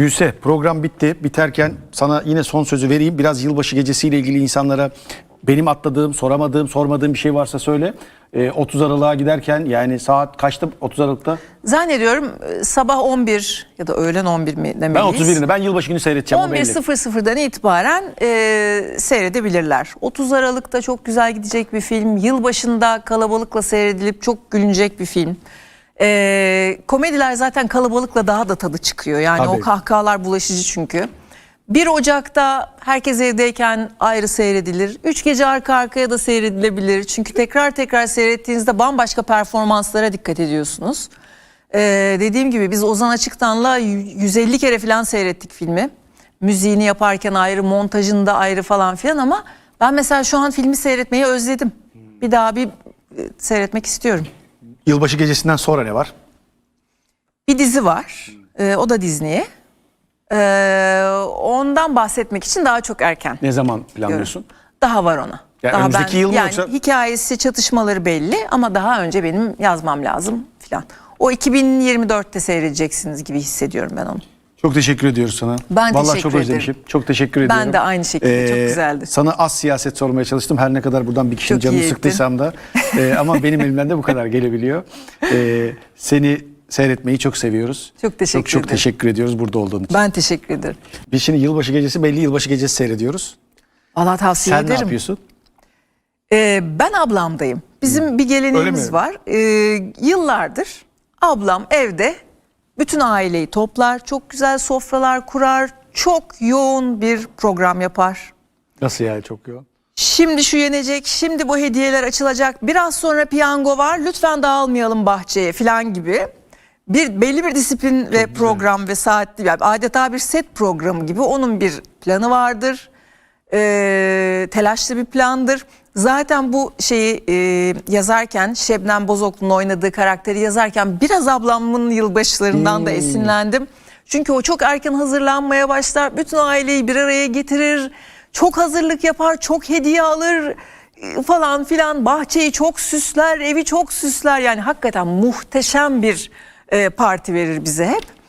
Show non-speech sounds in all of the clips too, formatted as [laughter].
Gülse program bitti. Biterken sana yine son sözü vereyim. Biraz yılbaşı gecesiyle ilgili insanlara benim atladığım, soramadığım, sormadığım bir şey varsa söyle. Ee, 30 Aralık'a giderken yani saat kaçta 30 Aralık'ta? Zannediyorum e, sabah 11 ya da öğlen 11 mi Ben demeliyiz? 31'inde ben yılbaşı günü seyredeceğim o belli. 11.00'dan itibaren e, seyredebilirler. 30 Aralık'ta çok güzel gidecek bir film. Yılbaşında kalabalıkla seyredilip çok gülünecek bir film. E, komediler zaten kalabalıkla daha da tadı çıkıyor. Yani Tabii. o kahkahalar bulaşıcı çünkü. 1 Ocak'ta herkes evdeyken ayrı seyredilir. 3 gece arka arkaya da seyredilebilir. Çünkü tekrar tekrar seyrettiğinizde bambaşka performanslara dikkat ediyorsunuz. Ee, dediğim gibi biz Ozan Açıktan'la y- 150 kere falan seyrettik filmi. Müziğini yaparken ayrı, montajında ayrı falan filan ama ben mesela şu an filmi seyretmeyi özledim. Bir daha bir e, seyretmek istiyorum. Yılbaşı gecesinden sonra ne var? Bir dizi var. Ee, o da Disney'e. Ee, ondan bahsetmek için daha çok erken. Ne zaman planlıyorsun? Daha var ona. Ya daha önümüzdeki yıl mı yani yoksa- hikayesi, çatışmaları belli ama daha önce benim yazmam lazım filan. O 2024'te seyredeceksiniz gibi hissediyorum ben onu. Çok teşekkür ediyoruz sana. Ben Vallahi teşekkür çok ederim. özlemişim. Çok teşekkür Ben ediyorum. Ee, de aynı şekilde, çok güzeldi. Sana az siyaset sormaya çalıştım. Her ne kadar buradan bir kişinin Çok canını sıktıysam da. Ee, ama [laughs] benim elimden de bu kadar gelebiliyor. Ee, seni seyretmeyi çok seviyoruz. Çok teşekkür çok, çok ederim. teşekkür ediyoruz burada olduğun için. Ben teşekkür ederim. Biz şimdi yılbaşı gecesi belli yılbaşı gecesi seyrediyoruz. Allah tavsiye Sen ne ederim. yapıyorsun? Ee, ben ablamdayım. Bizim bir Öyle geleneğimiz mi? var. Ee, yıllardır ablam evde bütün aileyi toplar, çok güzel sofralar kurar, çok yoğun bir program yapar. Nasıl yani çok yoğun? Şimdi şu yenecek, şimdi bu hediyeler açılacak, biraz sonra piyango var, lütfen dağılmayalım bahçeye falan gibi. Bir belli bir disiplin ve program ve saatli yani adeta bir set programı gibi onun bir planı vardır. Ee, telaşlı bir plandır. Zaten bu şeyi e, yazarken Şebnem Bozoklu'nun oynadığı karakteri yazarken biraz ablamın yılbaşlarından da esinlendim. Çünkü o çok erken hazırlanmaya başlar. Bütün aileyi bir araya getirir. Çok hazırlık yapar, çok hediye alır e, falan filan. Bahçeyi çok süsler, evi çok süsler. Yani hakikaten muhteşem bir e, parti verir bize hep.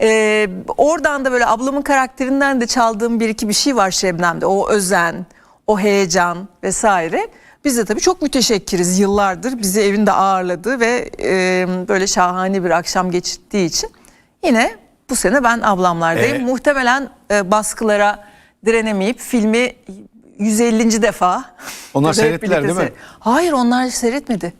Ee, oradan da böyle ablamın karakterinden de çaldığım bir iki bir şey var Şebnem'de. O özen, o heyecan vesaire. Biz de tabii çok müteşekkiriz yıllardır bizi evinde ağırladı ve e, böyle şahane bir akşam geçirdiği için. Yine bu sene ben ablamlardayım. Ee? Muhtemelen e, baskılara direnemeyip filmi 150. defa. Onlar [laughs] seyrettiler değil mi? Hayır onlar seyretmedi.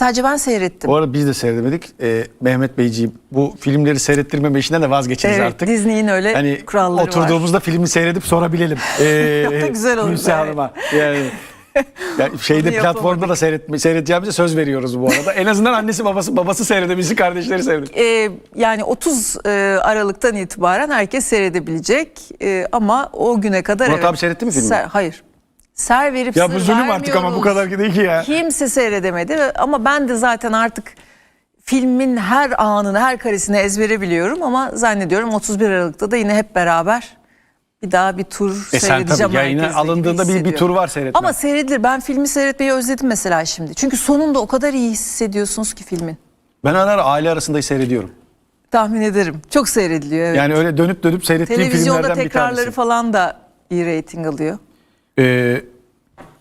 Sadece ben seyrettim. Bu arada biz de seyredemedik. Ee, Mehmet Beyciğim bu filmleri seyrettirmeme işinden de vazgeçeriz Evet, artık. Disney'in öyle hani kuralları var. oturduğumuzda filmi seyredip sorabilelim. [laughs] Ee, O da güzel olur. Evet. Hanım'a. Yani, yani [laughs] şeyde platformda da seyretme, seyredeceğimize söz veriyoruz bu arada. En azından annesi babası babası seyredebilsin, kardeşleri seyredin. Ee, yani 30 e, Aralık'tan itibaren herkes seyredebilecek Ee, ama o güne kadar Murat abi seyretti mi filmi? Ser- hayır. Ser verip Ya sır bu zulüm artık ama bu vermiyoruz. kadar değil ki ya. Kimse seyredemedi ve- ama ben de zaten artık filmin her anını, her karesini ezbere biliyorum ama zannediyorum 31 Aralık'ta da yine hep beraber bir daha bir tur E sen seyredeceğim. tabii yayına herkesle gibi alındığında bir- bir hissediyorum. tur var seyretme. Ama seyredilir. Ben filmi seyretmeyi özledim mesela şimdi. Çünkü sonunda o kadar iyi hissediyorsunuz ki filmin. Ben ara ara aile arasında seyrediyorum. Tahmin ederim. Çok seyrediliyor. Evet. Yani öyle dönüp dönüp seyrettiğim Televizyonda filmlerden bir tekrarları tanesi. falan da iyi reyting alıyor. Ee,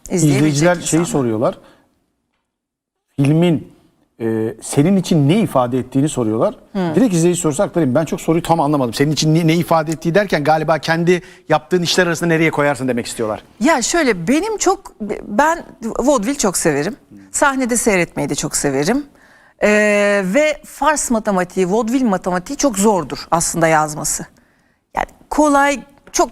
İzleyiciler şeyi insanlar. soruyorlar. Filmin e, senin için ne ifade ettiğini soruyorlar. Direkt izleyici sorusu aktarayım. Ben çok soruyu tam anlamadım. Senin için ne, ne ifade ettiği derken galiba kendi yaptığın işler arasında nereye koyarsın demek istiyorlar. Ya şöyle benim çok ben vaudeville çok severim. Sahnede seyretmeyi de çok severim. Ee, ve Fars matematiği, vaudeville matematiği çok zordur aslında yazması. Yani kolay, çok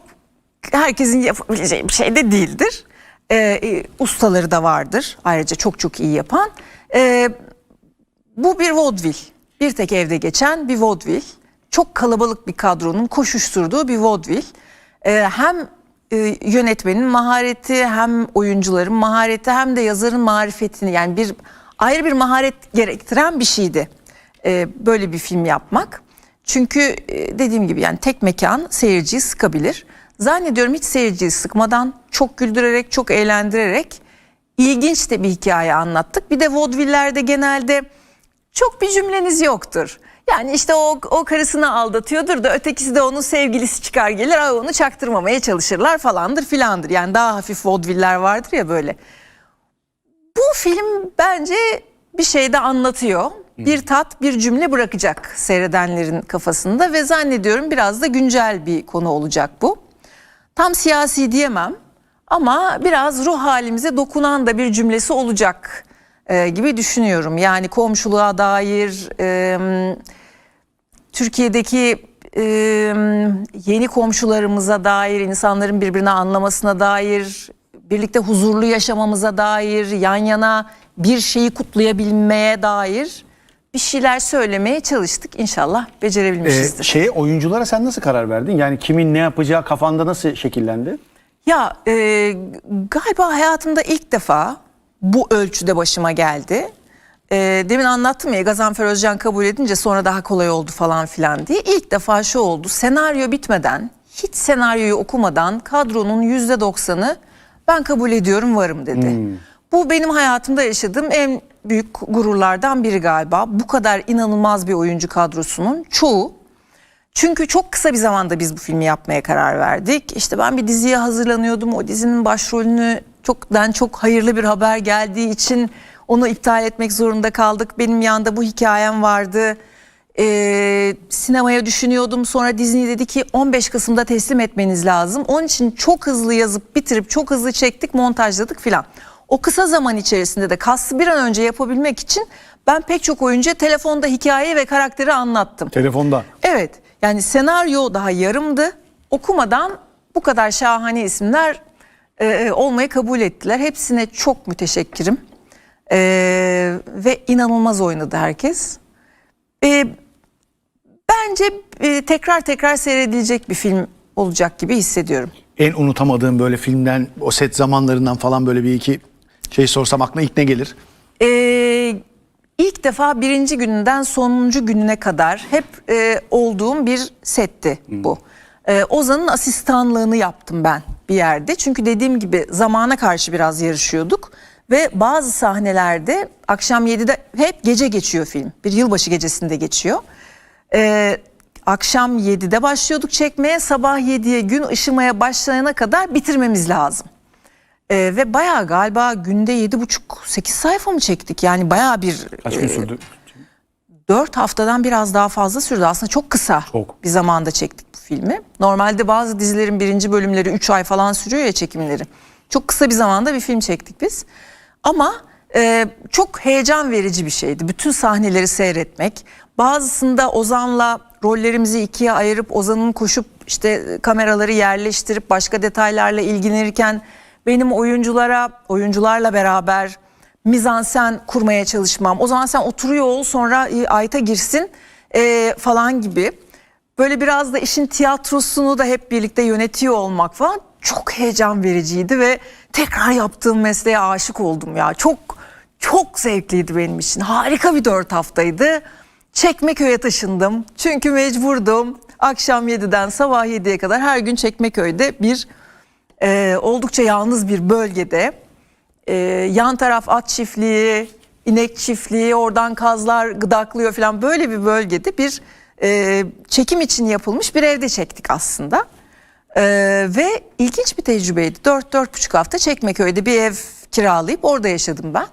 herkesin yapabileceği bir şey de değildir. Ee, e, ustaları da vardır. Ayrıca çok çok iyi yapan. Ee, bu bir vaudeville. Bir tek evde geçen bir vaudeville. Çok kalabalık bir kadronun koşuşturduğu bir vaudeville. Ee, hem e, yönetmenin mahareti hem oyuncuların mahareti hem de yazarın marifetini yani bir ayrı bir maharet gerektiren bir şeydi. Ee, böyle bir film yapmak. Çünkü e, dediğim gibi yani tek mekan seyirciyi sıkabilir. Zannediyorum hiç seyirciyi sıkmadan çok güldürerek çok eğlendirerek ilginç de bir hikaye anlattık. Bir de vaudevillerde genelde çok bir cümleniz yoktur. Yani işte o, o karısını aldatıyordur da ötekisi de onun sevgilisi çıkar gelir "Aa, onu çaktırmamaya çalışırlar falandır filandır. Yani daha hafif vodviller vardır ya böyle. Bu film bence bir şey de anlatıyor. Bir tat, bir cümle bırakacak seyredenlerin kafasında ve zannediyorum biraz da güncel bir konu olacak bu. Tam siyasi diyemem ama biraz ruh halimize dokunan da bir cümlesi olacak e, gibi düşünüyorum. Yani komşuluğa dair, e, Türkiye'deki e, yeni komşularımıza dair, insanların birbirini anlamasına dair, birlikte huzurlu yaşamamıza dair, yan yana bir şeyi kutlayabilmeye dair bir şeyler söylemeye çalıştık. İnşallah Ee, becerebilmişizdir. şeye oyunculara sen nasıl karar verdin? Yani kimin ne yapacağı kafanda nasıl şekillendi? Ya e, galiba hayatımda ilk defa bu ölçüde başıma geldi. E, demin anlattım ya Gazanfer Özcan kabul edince sonra daha kolay oldu falan filan diye. İlk defa şu oldu senaryo bitmeden hiç senaryoyu okumadan kadronun yüzde doksanı ben kabul ediyorum varım dedi. Bu benim hayatımda yaşadığım en büyük gururlardan biri galiba. Bu kadar inanılmaz bir oyuncu kadrosunun çoğu çünkü çok kısa bir zamanda biz bu filmi yapmaya karar verdik. İşte ben bir diziye hazırlanıyordum. O dizinin başrolünü çoktan çok hayırlı bir haber geldiği için onu iptal etmek zorunda kaldık. Benim yanında bu hikayem vardı. Ee, sinemaya düşünüyordum. Sonra Disney dedi ki 15 Kasım'da teslim etmeniz lazım. Onun için çok hızlı yazıp bitirip çok hızlı çektik, montajladık filan. O kısa zaman içerisinde de kastı bir an önce yapabilmek için ben pek çok oyuncuya telefonda hikayeyi ve karakteri anlattım. Telefonda. Evet yani senaryo daha yarımdı. Okumadan bu kadar şahane isimler e, olmayı kabul ettiler. Hepsine çok müteşekkirim. E, ve inanılmaz oynadı herkes. E, bence e, tekrar tekrar seyredilecek bir film olacak gibi hissediyorum. En unutamadığım böyle filmden, o set zamanlarından falan böyle bir iki şey sorsam aklına ilk ne gelir? Ee, ilk defa birinci gününden sonuncu gününe kadar hep e, olduğum bir setti bu. Ee, Ozan'ın asistanlığını yaptım ben bir yerde. Çünkü dediğim gibi zamana karşı biraz yarışıyorduk. Ve bazı sahnelerde akşam 7'de hep gece geçiyor film. Bir yılbaşı gecesinde geçiyor. Ee, akşam 7'de başlıyorduk çekmeye. Sabah 7'ye gün ışımaya başlayana kadar bitirmemiz lazım. Ee, ve bayağı galiba günde yedi buçuk sekiz sayfa mı çektik? Yani bayağı bir Kaç gün sürdü? dört haftadan biraz daha fazla sürdü. Aslında çok kısa Çok. bir zamanda çektik bu filmi. Normalde bazı dizilerin birinci bölümleri üç ay falan sürüyor ya çekimleri. Çok kısa bir zamanda bir film çektik biz. Ama e, çok heyecan verici bir şeydi. Bütün sahneleri seyretmek. Bazısında Ozan'la rollerimizi ikiye ayırıp Ozan'ın koşup işte kameraları yerleştirip başka detaylarla ilgilenirken benim oyunculara, oyuncularla beraber mizansen kurmaya çalışmam. O zaman sen oturuyor ol sonra e, Ayta girsin e, falan gibi. Böyle biraz da işin tiyatrosunu da hep birlikte yönetiyor olmak falan çok heyecan vericiydi ve tekrar yaptığım mesleğe aşık oldum ya. Çok çok zevkliydi benim için. Harika bir dört haftaydı. Çekmeköy'e taşındım. Çünkü mecburdum. Akşam 7'den sabah 7'ye kadar her gün Çekmeköy'de bir e, oldukça yalnız bir bölgede e, yan taraf at çiftliği, inek çiftliği, oradan kazlar gıdaklıyor falan böyle bir bölgede bir e, çekim için yapılmış bir evde çektik aslında. E, ve ilginç bir tecrübeydi. 4-4,5 hafta Çekmeköy'de bir ev kiralayıp orada yaşadım ben.